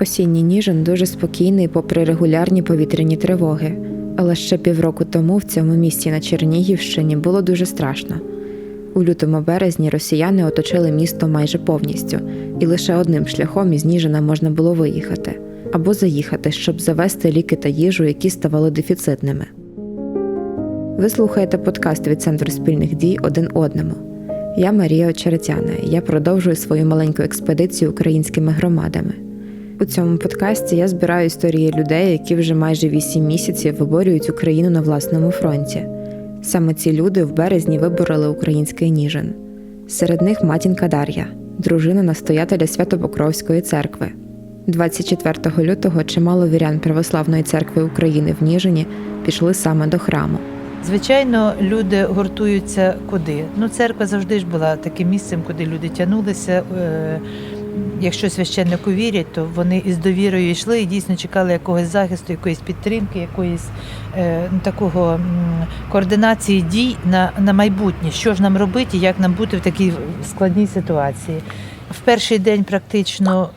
Осінній Ніжин дуже спокійний попри регулярні повітряні тривоги. Але ще півроку тому в цьому місті на Чернігівщині було дуже страшно. У лютому березні росіяни оточили місто майже повністю, і лише одним шляхом із Ніжина можна було виїхати або заїхати, щоб завести ліки та їжу, які ставали дефіцитними. Ви слухаєте подкаст від Центру спільних дій один одному. Я Марія Очеретяна, я продовжую свою маленьку експедицію українськими громадами. У цьому подкасті я збираю історії людей, які вже майже 8 місяців виборюють Україну на власному фронті. Саме ці люди в березні вибороли український Ніжин. Серед них матінка Дар'я, дружина настоятеля Святопокровської церкви. 24 лютого чимало вірян Православної церкви України в Ніжині пішли саме до храму. Звичайно, люди гуртуються куди. Ну, церква завжди ж була таким місцем, куди люди тягнулися. Е, Якщо священнику вірять, то вони із довірою йшли і дійсно чекали якогось захисту, якоїсь підтримки, якоїсь е, ну, такого м, координації дій на, на майбутнє, що ж нам робити, як нам бути в такій складній ситуації. В перший день практично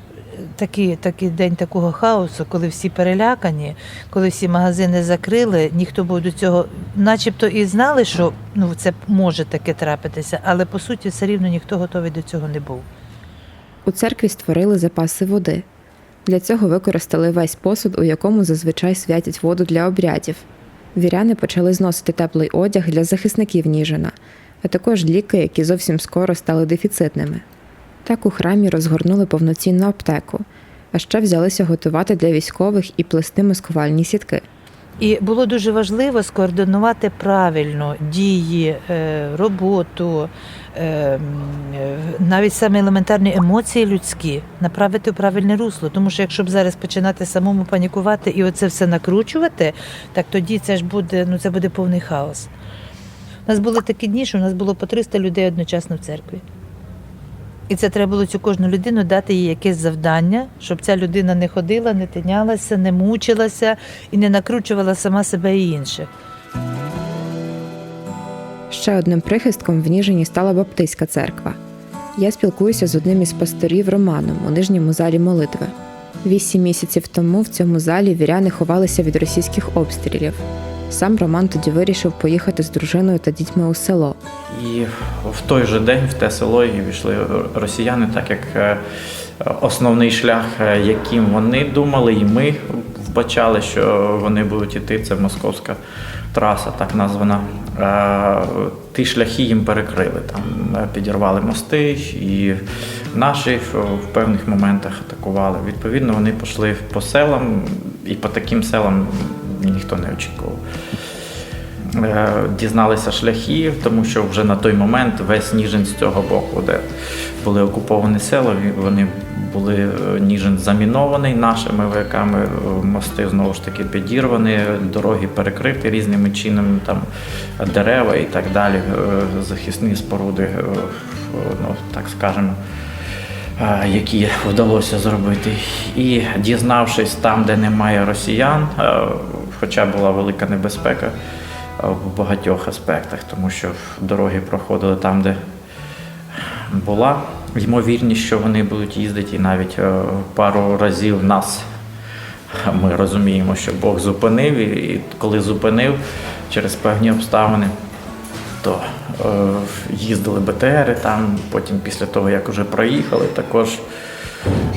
такий, такий день такого хаосу, коли всі перелякані, коли всі магазини закрили, ніхто був до цього, начебто і знали, що ну це може таке трапитися, але по суті все рівно ніхто готовий до цього не був. У церкві створили запаси води. Для цього використали весь посуд, у якому зазвичай святять воду для обрядів. Віряни почали зносити теплий одяг для захисників Ніжина, а також ліки, які зовсім скоро стали дефіцитними. Так у храмі розгорнули повноцінну аптеку, а ще взялися готувати для військових і плести маскувальні сітки. І було дуже важливо скоординувати правильно дії, е, роботу, е, навіть саме елементарні емоції людські направити в правильне русло. Тому що якщо б зараз починати самому панікувати і оце все накручувати, так тоді це ж буде, ну це буде повний хаос. У нас були такі дні, що у нас було по 300 людей одночасно в церкві. І це треба було цю кожну людину дати їй якесь завдання, щоб ця людина не ходила, не тинялася, не мучилася і не накручувала сама себе і інших. Ще одним прихистком в Ніжині стала Баптистська церква. Я спілкуюся з одним із пасторів Романом у нижньому залі молитви. Вісім місяців тому в цьому залі віряни ховалися від російських обстрілів. Сам Роман тоді вирішив поїхати з дружиною та дітьми у село. І в той же день в те село і війшли росіяни, так як е, основний шлях, е, яким вони думали, і ми вбачали, що вони будуть іти, це московська траса, так названа. Е, Ті шляхи їм перекрили. Там підірвали мости, і наші в певних моментах атакували. Відповідно, вони пішли по селам, і по таким селам ніхто не очікував. Е, Дізналися шляхів, тому що вже на той момент весь Ніжин з цього боку, де були окуповані села, вони були е, Ніжин замінований нашими вояками, е, мости знову ж таки підірвані, дороги перекриті різними чинами, там дерева і так далі, захисні споруди, ну так скажемо. Які вдалося зробити, і дізнавшись там, де немає росіян, хоча була велика небезпека, в багатьох аспектах, тому що дороги проходили там, де була ймовірність, що вони будуть їздити, і навіть е, пару разів нас ми розуміємо, що Бог зупинив, і коли зупинив через певні обставини, то е, їздили БТРи там, потім після того, як вже проїхали, також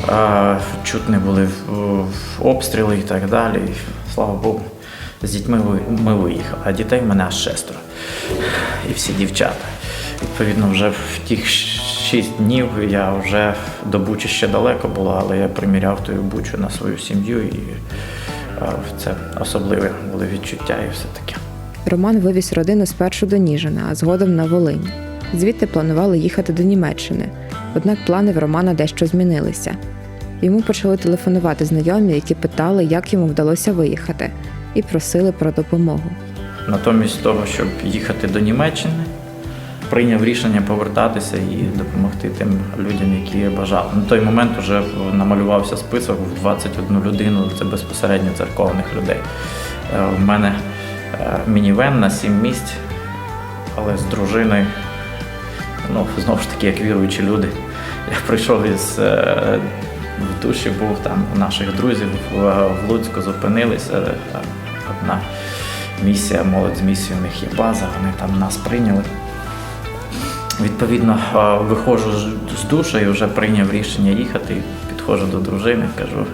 е, чутні були обстріли і так далі. Слава Богу, з дітьми ми виїхали, а дітей в мене аж шестеро. І всі дівчата. Відповідно, вже в тих шість днів я вже до Бучі ще далеко було, але я приміряв ту Бучу на свою сім'ю, і це особливе були відчуття і все таке. Роман вивіз родину спершу до Ніжина, а згодом на Волинь. Звідти планували їхати до Німеччини, однак плани в Романа дещо змінилися. Йому почали телефонувати знайомі, які питали, як йому вдалося виїхати, і просили про допомогу. Натомість того, щоб їхати до Німеччини, прийняв рішення повертатися і допомогти тим людям, які я бажав. На той момент вже намалювався список в 21 людину, це безпосередньо церковних людей. Е, У мене е, мінівен на 7 місць, але з дружиною, ну, знову ж таки, як віруючі люди, я прийшов із е, в душі був там у наших друзів в Луцьку зупинилися. Одна місія, молодь з місією, у них є база, вони там нас прийняли. Відповідно, виходжу з- душу і вже прийняв рішення їхати. Підходжу до дружини, кажу.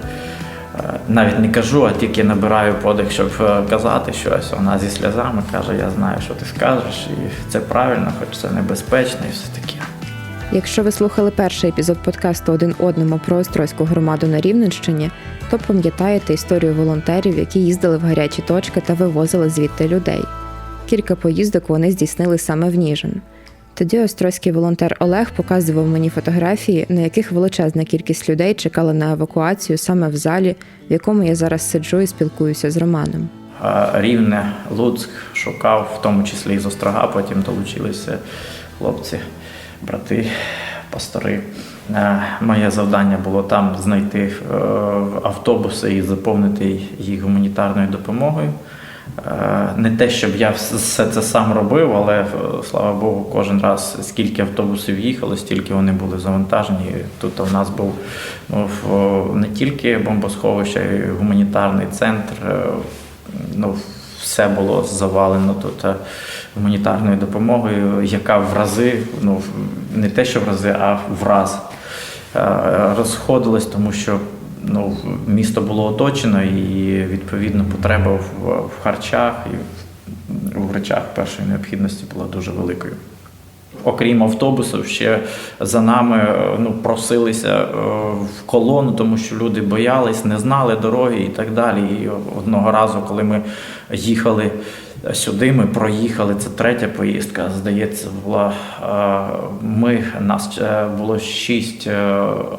Навіть не кажу, а тільки набираю подих, щоб казати щось. Вона зі сльозами каже: Я знаю, що ти скажеш, і це правильно, хоч це небезпечно, і все таке. Якщо ви слухали перший епізод подкасту один одному про Острозьку громаду на Рівненщині, то пам'ятаєте історію волонтерів, які їздили в гарячі точки та вивозили звідти людей. Кілька поїздок вони здійснили саме в Ніжин. Тоді острозький волонтер Олег показував мені фотографії, на яких величезна кількість людей чекала на евакуацію саме в залі, в якому я зараз сиджу і спілкуюся з Романом. Рівне, Луцьк шукав, в тому числі і з Острога, потім долучилися хлопці, брати, пастори. Е, Моє завдання було там знайти е, автобуси і заповнити їх гуманітарною допомогою. Е, Не те, щоб я все це сам робив, але слава Богу, кожен раз скільки автобусів їхало, стільки вони були завантажені. Тут у нас був ну, не тільки бомбосховище, а й гуманітарний центр. Ну, все було завалено тут гуманітарною допомогою, яка в рази, ну не те, що в рази, а в раз е, розходилась, тому що ну, місто було оточено і відповідно потреба в, харчах і в, в речах першої необхідності була дуже великою. Окрім автобусів, ще за нами е, ну, просилися е, в колону, тому що люди боялись, не знали дороги і так далі. І одного разу, коли ми їхали сюди, ми проїхали. Це третя поїздка. Здається, була е, ми нас е, було шість е,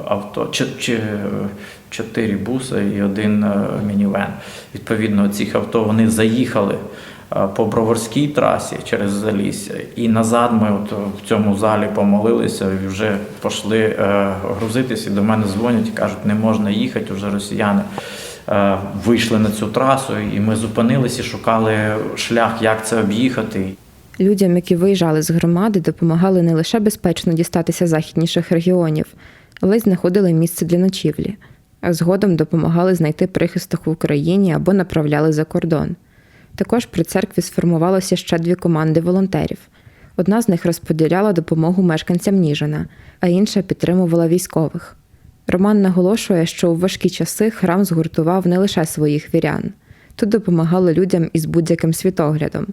авто, чи, чотири буси і один мінівен. Відповідно, цих авто вони заїхали по Броварській трасі через Залісся. І назад ми от в цьому залі помолилися і вже пішли грузитися. До мене дзвонять і кажуть, не можна їхати, вже росіяни. Е, Вийшли на цю трасу, і ми зупинилися шукали шлях, як це об'їхати. Людям, які виїжджали з громади, допомагали не лише безпечно дістатися західніших регіонів, але й знаходили місце для ночівлі, а згодом допомагали знайти прихисток в Україні або направляли за кордон. Також при церкві сформувалося ще дві команди волонтерів. Одна з них розподіляла допомогу мешканцям Ніжина, а інша підтримувала військових. Роман наголошує, що у важкі часи храм згуртував не лише своїх вірян. Тут допомагали людям із будь-яким світоглядом,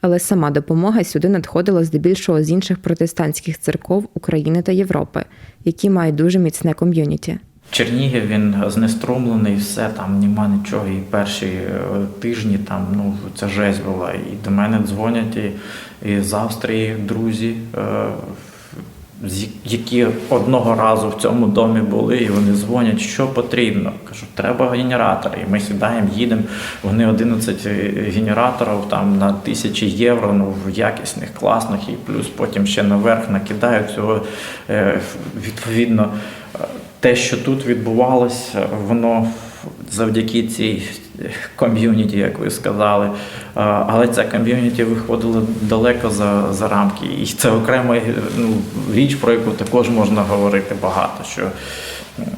але сама допомога сюди надходила здебільшого з інших протестантських церков України та Європи, які мають дуже міцне ком'юніті. Чернігів він знеструмлений, все там нема нічого. І перші е, тижні там ну це жесть була. І до мене дзвонять і, і з Австрії друзі, е, які одного разу в цьому домі були, і вони дзвонять, що потрібно. Кажу, треба генератори. І ми сідаємо, їдемо. Вони 11 генераторів там на тисячі євро, ну в якісних, класних, і плюс потім ще наверх накидають цього. Е, Відповідно, е, те, що тут відбувалося, воно завдяки цій ком'юніті, як ви сказали. Але ця ком'юніті виходила далеко за, за рамки. І це окрема ну, річ, про яку також можна говорити багато. Що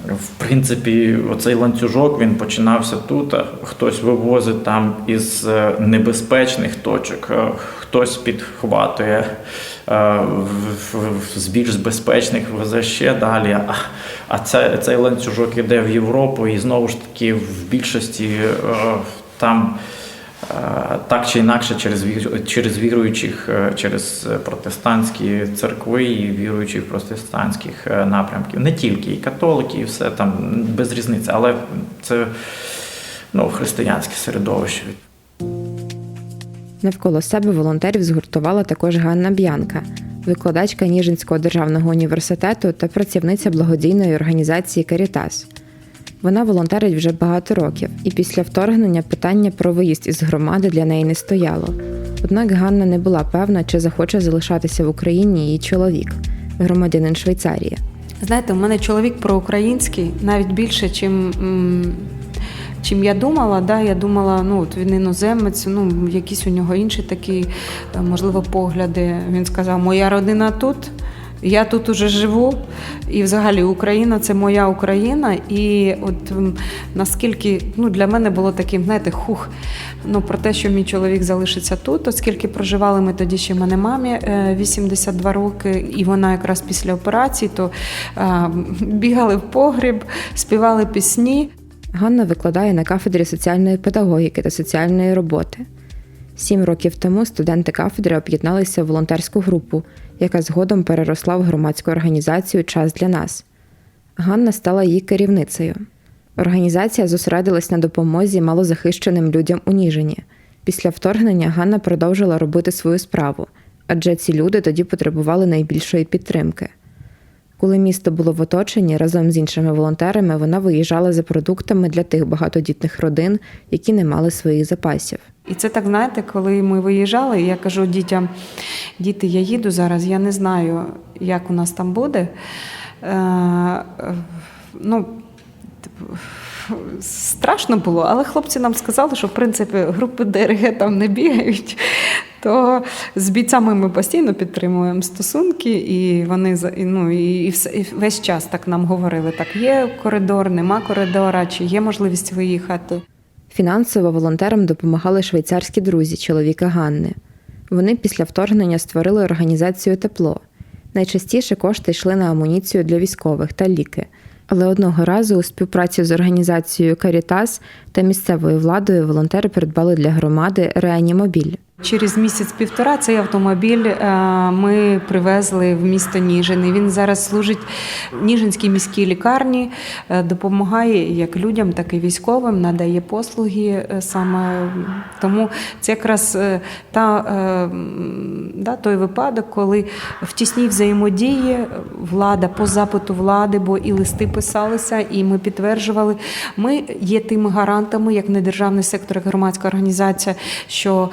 в принципі, оцей ланцюжок він починався тут. а Хтось вивозить там із е, небезпечних точок, е, хтось підхватує е, з більш безпечних везе ще далі. А, це, цей ланцюжок іде в Європу, і знову ж таки в більшості е, там. Е, Так чи інакше, через через віруючих, е, через протестантські церкви і віруючих протестантських напрямків. Не тільки і католики, і все там без різниці, але це ну, християнське середовище. Навколо себе волонтерів згуртувала також Ганна Б'янка, викладачка Ніжинського державного університету та працівниця благодійної організації Карітас. Вона волонтерить вже багато років, і після вторгнення питання про виїзд із громади для неї не стояло. Однак Ганна не була певна, чи захоче залишатися в Україні її чоловік, громадянин Швейцарії. Знаєте, у мене чоловік проукраїнський навіть більше, м, чим я думала. Да? Я думала, ну от він іноземець, ну якісь у нього інші такі, е, можливо, погляди. Він сказав, моя родина тут. Я тут уже живу, і взагалі Україна це моя Україна. І от наскільки ну, для мене було таким, знаєте, хух, ну про те, що мій чоловік залишиться тут, оскільки проживали ми тоді ще в мене мамі е, 82 роки, і вона якраз після операції, то е, бігали в погріб, співали пісні. Ганна викладає на кафедрі соціальної педагогіки та соціальної роботи. Сім років тому студенти кафедри об'єдналися в волонтерську групу, яка згодом переросла в громадську організацію Час для нас. Ганна стала її керівницею. Організація зосередилась на допомозі малозахищеним людям у Ніжині. Після вторгнення Ганна продовжила робити свою справу, адже ці люди тоді потребували найбільшої підтримки. Коли місто було в оточенні, разом з іншими волонтерами вона виїжджала за продуктами для тих багатодітних родин, які не мали своїх запасів. І це так, знаєте, коли ми виїжджали, я кажу дітям: діти, я їду зараз, я не знаю, як у нас там буде. Е, ну, страшно було, але хлопці нам сказали, що в принципі групи ДРГ там не бігають. То з бійцями ми постійно підтримуємо стосунки, і вони ну, і, весь час так нам говорили: так, є коридор, нема коридора, чи є можливість виїхати. Фінансово волонтерам допомагали швейцарські друзі чоловіка Ганни. Вони після вторгнення створили організацію Тепло. Найчастіше кошти йшли на амуніцію для військових та ліки. Але одного разу у співпраці з організацією Карітас та місцевою владою волонтери придбали для громади реанімобіль. Через місяць-півтора цей автомобіль е, ми привезли в місто Ніжин. І Він зараз служить Ніжинській міській лікарні, е, допомагає як людям, так і військовим, надає послуги е, саме. Тому це якраз та, да, той випадок, коли в тісній взаємодії влада по запиту влади, бо і листи писалися, і ми підтверджували. Ми є тими гарантами, як недержавний сектор, як громадська організація, що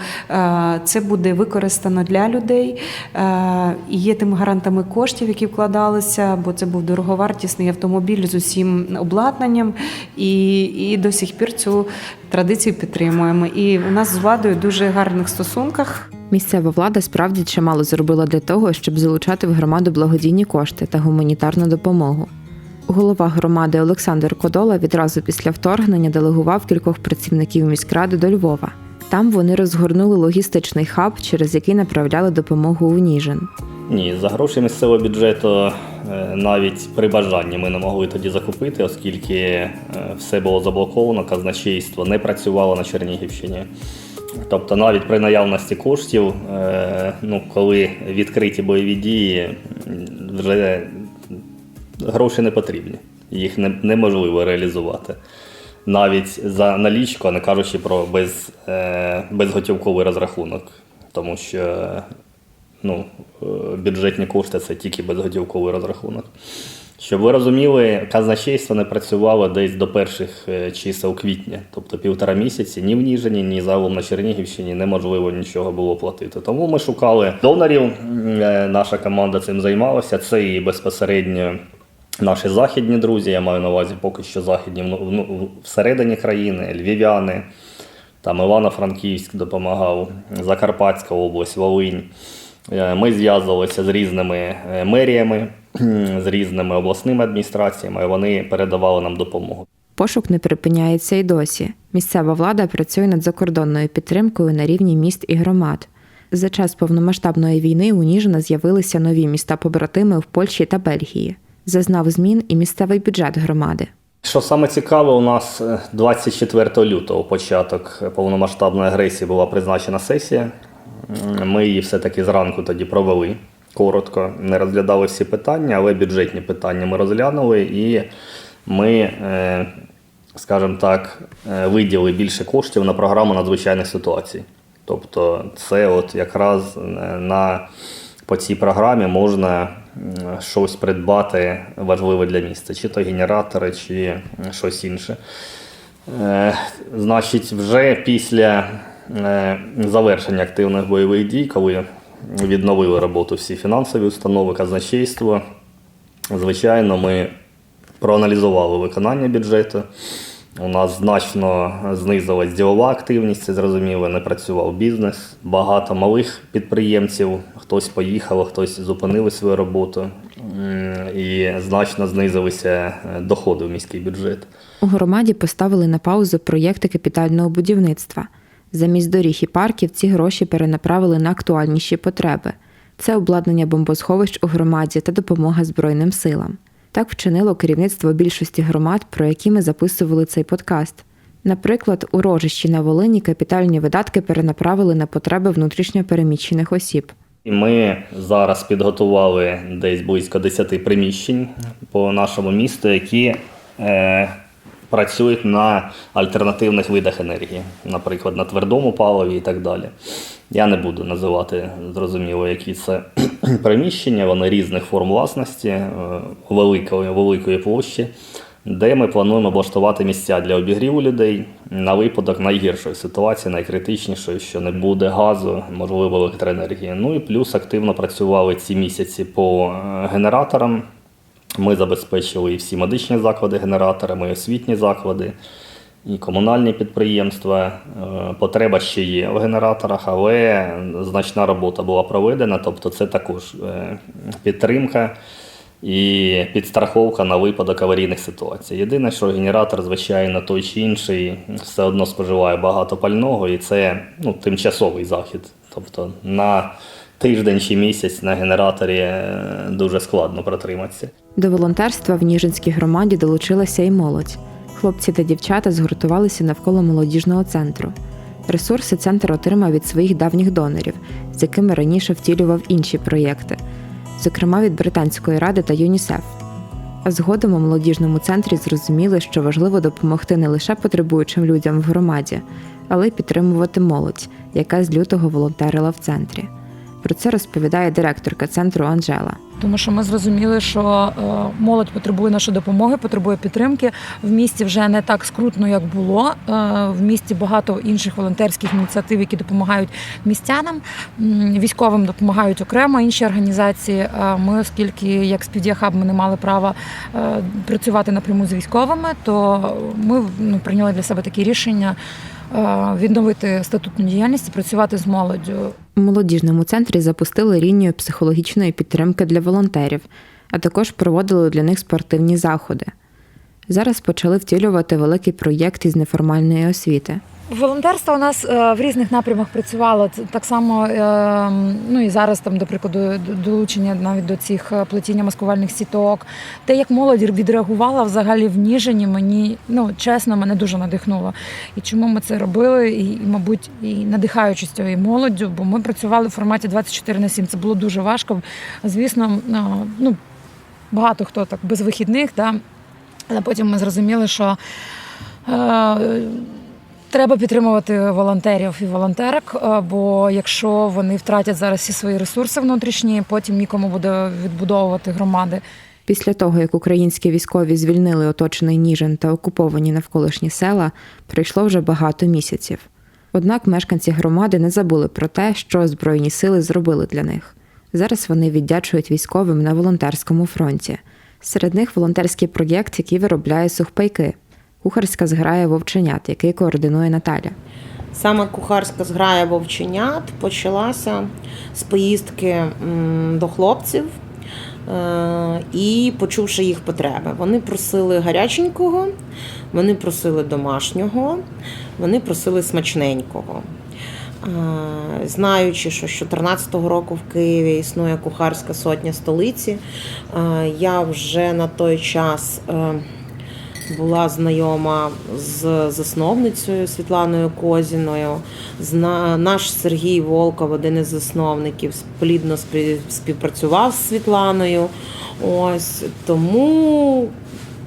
це буде використано для людей. Е, і є тими гарантами коштів, які вкладалися, бо це був дороговартісний автомобіль з усім обладнанням. І, і до сих пір цю традицію підтримуємо. І у нас з владою дуже гарних стосунках. Місцева влада справді чимало зробила для того, щоб залучати в громаду благодійні кошти та гуманітарну допомогу. Голова громади Олександр Кодола відразу після вторгнення делегував кількох працівників міськради до Львова. Там вони розгорнули логістичний хаб, через який направляли допомогу у Ніжин. Ні, за гроші місцевого бюджету е, навіть при бажанні ми не могли тоді закупити, оскільки е, все було заблоковано, казначейство не працювало на Чернігівщині. Тобто навіть при наявності коштів, е, ну, коли відкриті бойові дії, вже гроші не потрібні, їх неможливо реалізувати. Навіть за налічку, а не кажучи про без, е, безготівковий розрахунок, тому що ну, е, бюджетні кошти це тільки безготівковий розрахунок. Щоб ви розуміли, казначейство не працювало десь до перших е, чисел квітня, тобто півтора місяці, ні в Ніжині, ні загалом на Чернігівщині неможливо нічого було платити. Тому ми шукали донорів. Наша команда цим займалася. Це і безпосередньо наші західні друзі. Я маю на увазі поки що західні ну, ну, всередині країни, львів'яни. Там Івано-Франківськ допомагав, Закарпатська область, Волинь. Е, Ми зв'язувалися з різними е, меріями, з різними обласними адміністраціями. і Вони передавали нам допомогу. Пошук не припиняється й досі. Місцева влада працює над закордонною підтримкою на рівні міст і громад. За час повномасштабної війни у Ніжина з'явилися нові міста-побратими в Польщі та Бельгії. Зазнав змін і місцевий бюджет громади. Що саме цікаве, у нас е, 24 лютого початок повномасштабної агресії була призначена сесія. Ми її все-таки зранку тоді провели коротко, не розглядали всі питання, але бюджетні питання ми розглянули і ми, е, скажімо так, е, виділили більше коштів на програму надзвичайних ситуацій. Тобто, це от якраз е, на по цій програмі можна щось придбати важливе для міста, чи то генератори, чи щось інше. Е, Значить, вже після е, завершення активних бойових дій, коли відновили роботу всі фінансові установи, казначейство, звичайно, ми проаналізували виконання бюджету У нас значно знизилась ділова активність, це зрозуміло, не працював бізнес. Багато малих підприємців, хтось поїхав, хтось зупинили свою роботу. І значно знизилися е, доходи в міський бюджет. У громаді поставили на паузу проєкти капітального будівництва. Замість доріг і парків ці гроші перенаправили на актуальніші потреби. Це обладнання бомбосховищ у громаді та допомога Збройним силам. Так вчинило керівництво більшості громад, про які ми записували цей подкаст. Наприклад, у Рожищі на Волині капітальні видатки перенаправили на потреби внутрішньо переміщених осіб. І ми зараз підготували десь близько 10 приміщень по нашому місту, які е, працюють на альтернативних видах енергії, наприклад, на твердому паливі і так далі. Я не буду називати зрозуміло, які це приміщення, вони різних форм власності, е, великої, великої площі, де ми плануємо облаштувати місця для обігріву людей на випадок найгіршої ситуації, найкритичнішої, що не буде газу, можливо, електроенергії. Ну і плюс активно працювали ці місяці по е, генераторам. Ми забезпечили і всі медичні заклади генераторами, і освітні заклади, і комунальні підприємства. Е, Потреба ще є в генераторах, але значна робота була проведена, тобто це також е, підтримка і підстраховка на випадок аварійних ситуацій. Єдине, що генератор, звичайно, той чи інший все одно споживає багато пального, і це ну, тимчасовий захід. Тобто на тиждень чи місяць на генераторі е, дуже складно протриматися. До волонтерства в Ніжинській громаді долучилася і молодь. Хлопці та дівчата згуртувалися навколо молодіжного центру. Ресурси центр отримав від своїх давніх донорів, з якими раніше втілював інші проєкти, зокрема від Британської ради та ЮНІСЕФ. А згодом у молодіжному центрі зрозуміли, що важливо допомогти не лише потребуючим людям в громаді, але й підтримувати молодь, яка з лютого волонтерила в центрі. Про це розповідає директорка центру Анжела. Тому що ми зрозуміли, що е, молодь потребує нашої допомоги, потребує підтримки. В місті вже не так скрутно, як було. Е, В місті багато інших волонтерських ініціатив, які допомагають містянам. Військовим допомагають окремо інші організації. Е, Ми, оскільки як співдіахаб ми не мали права працювати напряму з військовими, то ми ну, прийняли для себе такі рішення відновити статутну діяльність і працювати з молоддю. У молодіжному центрі запустили лінію психологічної підтримки для волонтерів, а також проводили для них спортивні заходи. Зараз почали втілювати великий проєкт із неформальної освіти. Волонтерство у нас е, в різних напрямах працювало. Так само, е, ну і зараз там, до прикладу, долучення навіть до цих е, плетіння маскувальних сіток. Те, як молодь відреагувала взагалі в Ніжині, мені ну чесно, мене дуже надихнуло. І чому ми це робили? І, мабуть, і надихаючись цією молоддю, бо ми працювали в форматі 24 на 7. Це було дуже важко. Звісно, ну багато хто так без вихідних, да. але потім ми зрозуміли, що. Треба підтримувати волонтерів і волонтерок, е, бо якщо вони втратять зараз всі свої ресурси внутрішні, потім нікому буде відбудовувати громади. Після того, як українські військові звільнили оточений Ніжин та окуповані навколишні села, пройшло вже багато місяців. Однак мешканці громади не забули про те, що Збройні сили зробили для них. Зараз вони віддячують військовим на волонтерському фронті. Серед них волонтерський проєкт, який виробляє сухпайки, кухарська зграя вовченят, який координує Наталя. Саме кухарська зграя вовченят почалася з поїздки до хлопців е, і почувши їх потреби. Вони просили гаряченького, вони просили домашнього, вони просили смачненького. Е, Знаючи, що з 2014 року в Києві існує кухарська сотня столиці, е, я вже на той час була знайома з засновницею Світланою Козіною. Наш Сергій Волков, один із засновників, плідно співпрацював з Світланою. Ось тому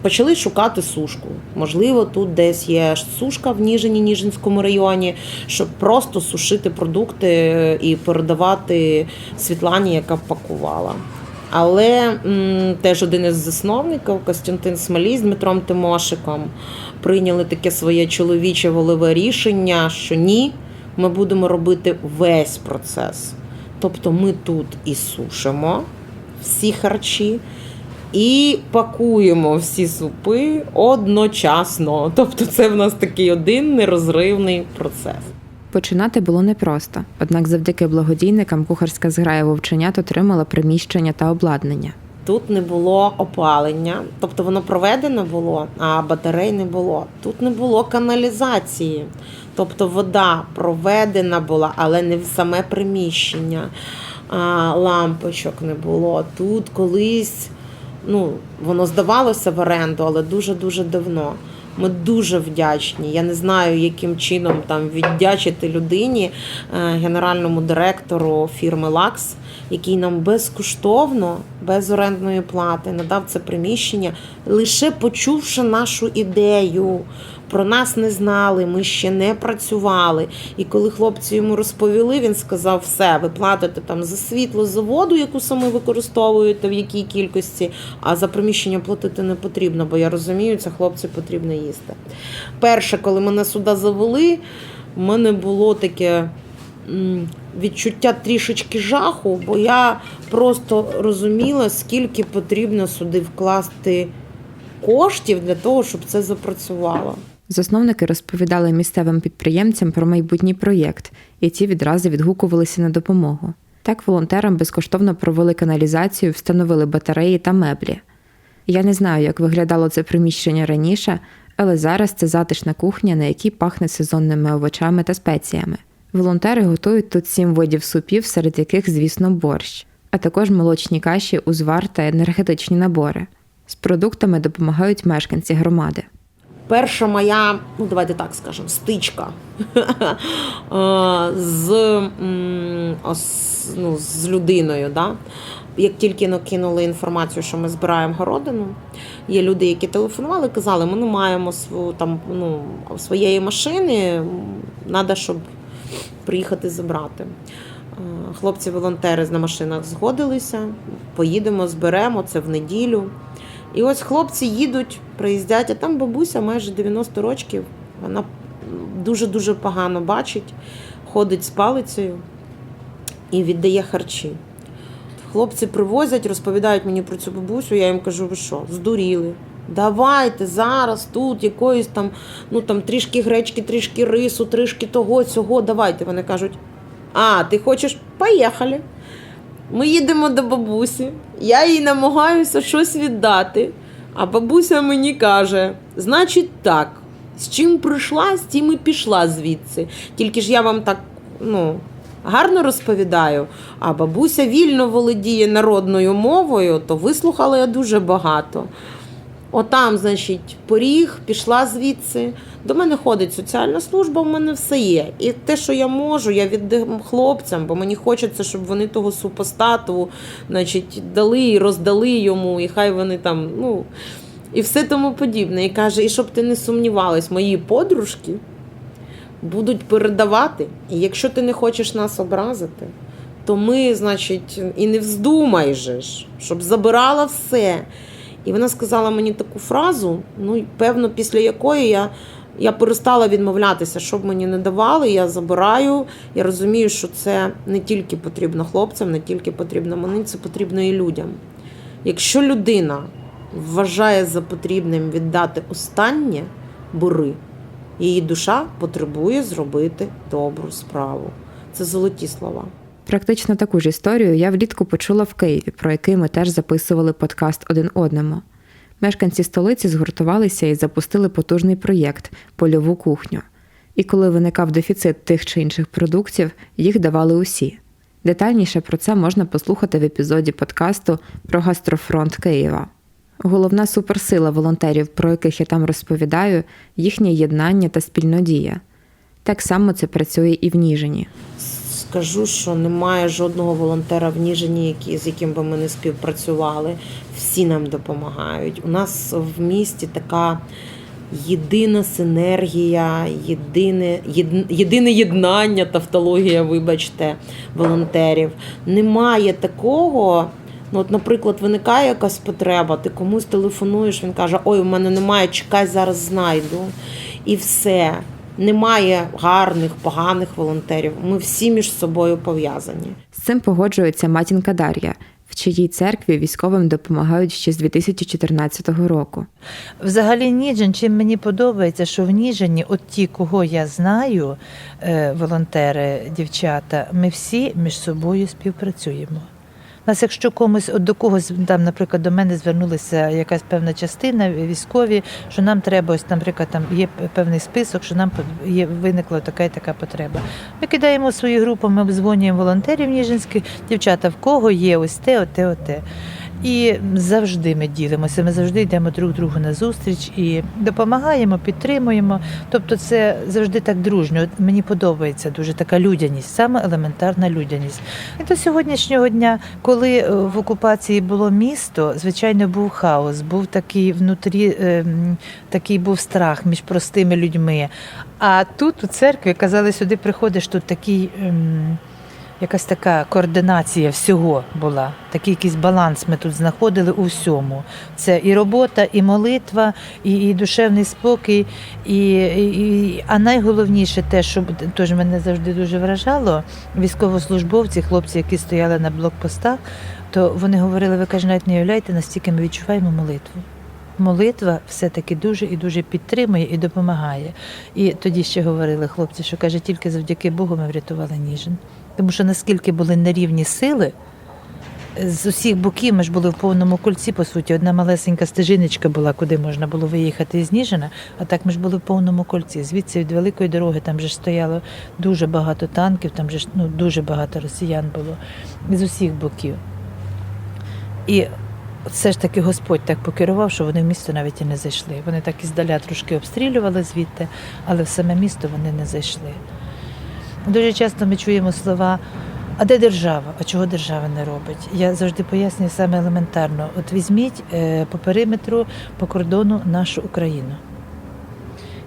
почали шукати сушку. Можливо, тут десь є сушка в Ніжині, Ніжинському районі, щоб просто сушити продукти і передавати Світлані, яка пакувала. Але теж один із засновників Костянтин Смолій з Дмитром Тимошиком прийняли таке своє чоловіче волеве рішення, що ні, ми будемо робити весь процес. Тобто ми тут і сушимо всі харчі, і пакуємо всі супи одночасно. Тобто, це в нас такий один нерозривний процес. Починати було непросто, однак завдяки благодійникам кухарська зграя вовченят отримала приміщення та обладнання. Тут не було опалення, тобто воно проведено було, а батарей не було. Тут не було каналізації, тобто вода проведена була, але не в саме приміщення. А, лампочок не було. Тут колись ну, воно здавалося в оренду, але дуже-дуже давно. Ми дуже вдячні. Я не знаю, яким чином там віддячити людині, е, генеральному директору фірми Лакс, який нам безкоштовно, без орендної плати надав це приміщення, лише почувши нашу ідею. Про нас не знали, ми ще не працювали. І коли хлопці йому розповіли, він сказав: все, ви платите там за світло, за воду, яку саме використовуєте, в якій кількості, а за приміщення платити не потрібно, бо я розумію, це хлопці потрібно їсти. Перше, коли мене сюди завели, в мене було таке відчуття трішечки жаху, бо я просто розуміла, скільки потрібно сюди вкласти коштів для того, щоб це запрацювало. Засновники розповідали місцевим підприємцям про майбутній проєкт, і ті відразу відгукувалися на допомогу. Так волонтерам безкоштовно провели каналізацію, встановили батареї та меблі. Я не знаю, як виглядало це приміщення раніше, але зараз це затишна кухня, на якій пахне сезонними овочами та спеціями. Волонтери готують тут сім видів супів, серед яких, звісно, борщ, а також молочні каші, узвар та енергетичні набори. З продуктами допомагають мешканці громади. Перша моя, ну давайте так скажемо, стичка е, з, ну, з людиною. Да? Як тільки накинули інформацію, що ми збираємо городину, є люди, які телефонували, казали, ми не маємо свою, там, ну, своєї машини, треба, щоб приїхати забрати. Е, Хлопці-волонтери на машинах згодилися, поїдемо, зберемо це в неділю. І ось хлопці їдуть, приїздять, а там бабуся майже 90 років. Вона дуже-дуже погано бачить, ходить з палицею і віддає харчі. Хлопці привозять, розповідають мені про цю бабусю. Я їм кажу, ви що, здуріли? Давайте зараз тут якоїсь там, ну там трішки гречки, трішки рису, трішки того, цього. Давайте. Вони кажуть: а, ти хочеш? Поїхали. Ми їдемо до бабусі, я їй намагаюся щось віддати. А бабуся мені каже: значить так, з чим прийшла, з тим і пішла звідси. Тільки ж я вам так ну, гарно розповідаю, а бабуся вільно володіє народною мовою, то вислухала я дуже багато. Отам, значить, поріг, пішла звідси. До мене ходить соціальна служба, в мене все є. І те, що я можу, я віддам хлопцям, бо мені хочеться, щоб вони того супостату, значить, дали роздали йому, і хай вони там, ну, і все тому подібне. І каже, і щоб ти не сумнівалась, мої подружки будуть передавати. І якщо ти не хочеш нас образити, то ми, значить, і не вздумай же щоб забирала все. І вона сказала мені таку фразу, ну, певно, після якої я, я перестала відмовлятися, щоб мені не давали, я забираю. Я розумію, що це не тільки потрібно хлопцям, не тільки потрібно мені, це потрібно і людям. Якщо людина вважає за потрібним віддати останнє, бери. Її душа потребує зробити добру справу. Це золоті слова. Практично таку ж історію я влітку почула в Києві, про який ми теж записували подкаст один одному. Мешканці столиці згуртувалися і запустили потужний проєкт польову кухню. І коли виникав дефіцит тих чи інших продуктів, їх давали усі. Детальніше про це можна послухати в епізоді подкасту про гастрофронт Києва. Головна суперсила волонтерів, про яких я там розповідаю, їхнє єднання та спільнодія. Так само це працює і в Ніжині. Скажу, що немає жодного волонтера в Ніжині, які, з яким би ми не співпрацювали. Всі нам допомагають. У нас в місті така єдина синергія, єдине, єд- єдине єднання, тавтологія, вибачте, волонтерів. Немає такого. Ну, от, наприклад, виникає якась потреба, ти комусь телефонуєш, він каже: Ой, у мене немає, чекай, зараз знайду. І все. Немає гарних, поганих волонтерів. Ми всі між собою пов'язані. З цим погоджується матінка Дар'я. в чиїй церкві військовим допомагають ще з 2014 року. Взагалі Ніжин, чим мені подобається, що в Ніжині, от ті, кого я знаю, е, волонтери, дівчата, ми всі між собою співпрацюємо. Нас, якщо комусь от до когось там, наприклад, до мене звернулася якась певна частина військові, що нам треба, ось, наприклад, там є певний список, що нам є виникла така і така потреба. Ми кидаємо свої групи, ми обдзвонюємо волонтерів ніжинських, дівчата, в кого є ось те, оте, оте. І завжди ми ділимося, ми завжди йдемо друг другу на зустріч і допомагаємо, підтримуємо. Тобто це завжди так дружньо. Мені подобається дуже така людяність, саме елементарна людяність. І до сьогоднішнього дня, коли е, в окупації було місто, звичайно, був хаос, був такий внутрі, ем, такий був страх між простими людьми. А тут у церкві казали, сюди приходиш, тут такий. Якась така координація всього була, такий якийсь баланс ми тут знаходили у всьому. Це і робота, і молитва, і, і душевний спокій. І, і, а найголовніше те, що теж мене завжди дуже вражало, військовослужбовці, хлопці, які стояли на блокпостах, то вони говорили, ви каже, навіть не уявляєте, настільки ми відчуваємо молитву. Молитва все-таки дуже і дуже підтримує і допомагає. І тоді ще говорили хлопці, що каже, тільки завдяки Богу ми врятували Ніжин. Тому що наскільки були нерівні сили, з усіх боків ми ж були в повному кольці, по суті. Одна малесенька стежиночка була, куди можна було виїхати із Ніжина, а так ми ж були в повному кольці. Звідси від великої дороги там же стояло дуже багато танків, там же ж ну, дуже багато росіян було з усіх боків. І все ж таки Господь так покерував, що вони в місто навіть і не зайшли. Вони так іздаля трошки обстрілювали звідти, але в саме місто вони не зайшли. Дуже часто ми чуємо слова. А де держава? А чого держава не робить? Я завжди пояснюю саме елементарно. От візьміть е, по периметру, по кордону нашу Україну.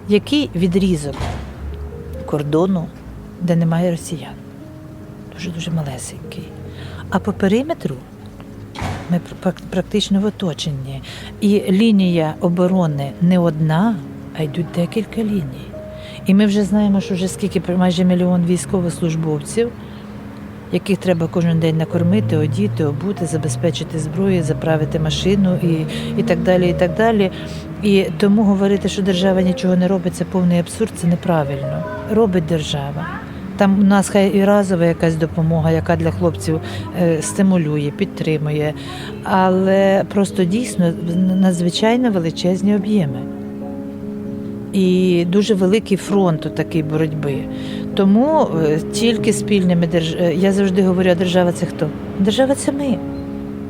Який відрізок кордону, де немає росіян? Дуже-дуже малесенький. А по периметру ми практично в оточенні. І лінія оборони не одна, а йдуть декілька ліній. І ми вже знаємо, що вже скільки майже мільйон військовослужбовців, яких треба кожен день накормити, одіти, обути, забезпечити зброю, заправити машину і, і так далі. І так далі. І тому говорити, що держава нічого не робить, це повний абсурд, це неправильно. Робить держава. Там у нас хай і разова якась допомога, яка для хлопців е, стимулює, підтримує, але просто дійсно надзвичайно величезні об'єми. І дуже великий фронт у такій боротьби. Тому е, тільки спільними держ... е, Я завжди говорю, а держава це хто? Держава це ми.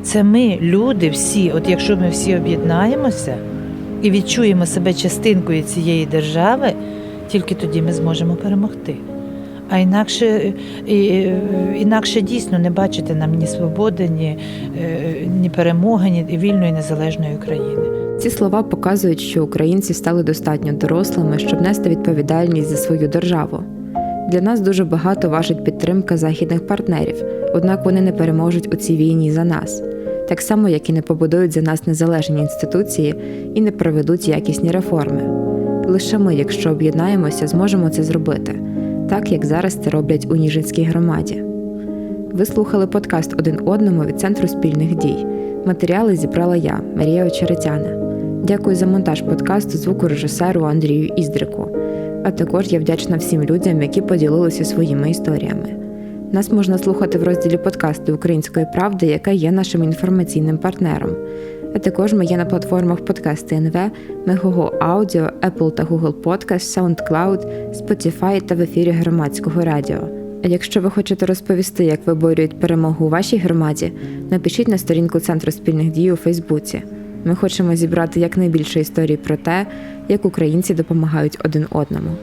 Це ми, люди, всі. От якщо ми всі об'єднаємося і відчуємо себе частинкою цієї держави, тільки тоді ми зможемо перемогти. А інакше, е, інакше дійсно не бачити нам ні свободи, ні, ні перемоги, ні вільної незалежної України. Ці слова показують, що українці стали достатньо дорослими, щоб нести відповідальність за свою державу. Для нас дуже багато важить підтримка західних партнерів, однак вони не переможуть у цій війні за нас, так само як і не побудують за нас незалежні інституції і не проведуть якісні реформи. Лише ми, якщо об'єднаємося, зможемо це зробити, так як зараз це роблять у Ніжинській громаді. Ви слухали подкаст один одному від Центру спільних дій. Матеріали зібрала я, Марія Очеретяна. Дякую за монтаж подкасту звукорежисеру Андрію Іздрику. А також я вдячна всім людям, які поділилися своїми історіями. Нас можна слухати в розділі подкасту Української правди, яка є нашим інформаційним партнером. А також ми є на платформах подкасти НВ, Мегого Аудіо, Apple та Google Podcast, SoundCloud, Spotify та в ефірі громадського радіо. А якщо ви хочете розповісти, як виборюють перемогу у вашій громаді, напишіть на сторінку Центру спільних дій у Фейсбуці. Ми хочемо зібрати якнайбільше історій про те, як українці допомагають один одному.